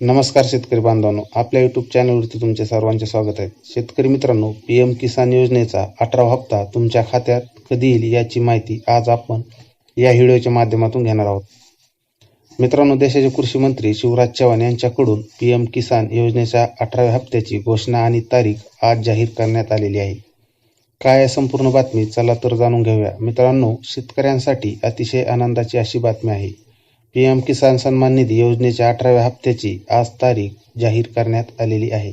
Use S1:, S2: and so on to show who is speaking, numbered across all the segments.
S1: नमस्कार शेतकरी बांधवांनो. आपल्या यूट्यूब चॅनलवरती तुमचे सर्वांचे स्वागत आहे. शेतकरी मित्रांनो पी एम किसान योजनेचा अठरावा हप्ता तुमच्या खात्यात कधी येईल याची माहिती आज आपण या व्हिडिओच्या माध्यमातून घेणार आहोत. मित्रांनो देशाचे कृषी मंत्री शिवराज चव्हाण यांच्याकडून पी एम किसान योजनेच्या अठराव्या हप्त्याची घोषणा आणि तारीख आज जाहीर करण्यात आलेली आहे. काय आहे संपूर्ण बातमी? चला तर जाणून घेऊया. मित्रांनो शेतकऱ्यांसाठी अतिशय आनंदाची अशी बातमी आहे. पी एम किसान सन्मान निधी योजनेच्या अठराव्या हप्त्याची आज तारीख जाहीर करण्यात आलेली आहे.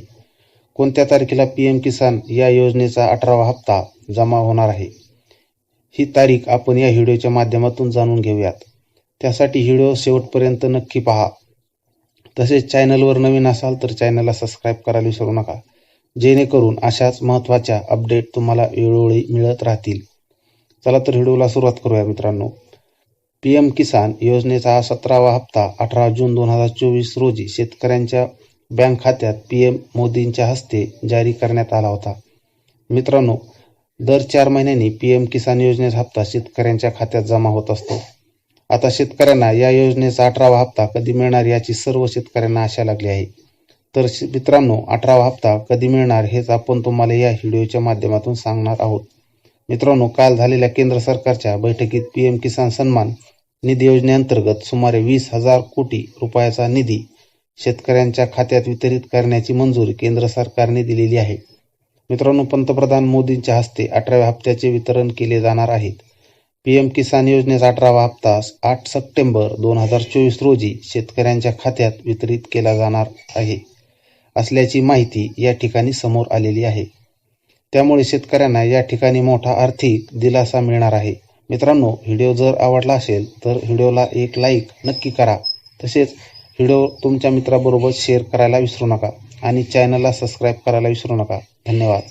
S1: कोणत्या तारखेला पी एम किसान या योजनेचा अठरावा हप्ता जमा होणार आहे? ही तारीख आपण या व्हिडिओच्या माध्यमातून जाणून घेऊयात. त्यासाठी व्हिडिओ शेवटपर्यंत नक्की पहा. तसेच चॅनलवर नवीन असाल तर चॅनलला सबस्क्राईब करायला विसरू नका. जेणेकरून अशाच महत्त्वाच्या अपडेट तुम्हाला वेळोवेळी मिळत राहतील. चला तर व्हिडिओला सुरुवात करूया मित्रांनो. पी एम किसान योजनेचा हा सतरावा हप्ता अठरा जून दोन हजार चोवीस रोजी शेतकऱ्यांच्या बँक खात्यात पी एम मोदींच्या हस्ते जारी करण्यात आला होता. मित्रांनो दर चार महिन्यांनी पी एम किसान योजनेचा हप्ता शेतकऱ्यांच्या खात्यात जमा होत असतो. आता शेतकऱ्यांना या योजनेचा अठरावा हप्ता कधी मिळणार याची सर्व शेतकऱ्यांना आशा लागली आहे. तर शे- मित्रांनो अठरावा हप्ता कधी मिळणार हेच आपण तुम्हाला या व्हिडिओच्या माध्यमातून सांगणार आहोत. मित्रांनो काल झालेल्या केंद्र सरकारच्या बैठकीत पी एम किसान सन्मान निधी योजनेअंतर्गत सुमारे वीस हजार कोटी रुपयाचा निधी शेतकऱ्यांच्या खात्यात वितरित करण्याची मंजुरी केंद्र सरकारने दिलेली आहे. मित्रांनो पंतप्रधान मोदींच्या हस्ते अठराव्या हप्त्याचे वितरण केले जाणार आहेत. पीएम किसान योजनेचा अठरावा हप्ता आठ सप्टेंबर दोन हजार चोवीस रोजी शेतकऱ्यांच्या खात्यात वितरित केला जाणार आहे असल्याची माहिती या ठिकाणी समोर आलेली आहे. त्यामुळे शेतकऱ्यांना या ठिकाणी मोठा आर्थिक दिलासा मिळणार आहे. मित्रांनो व्हिडिओ जर आवडला असेल तर व्हिडिओला एक लाईक नक्की करा. तसेच व्हिडिओ तुमच्या मित्राबरोबर शेअर करायला विसरू नका आणि चॅनलला सबस्क्राईब करायला विसरू नका. धन्यवाद.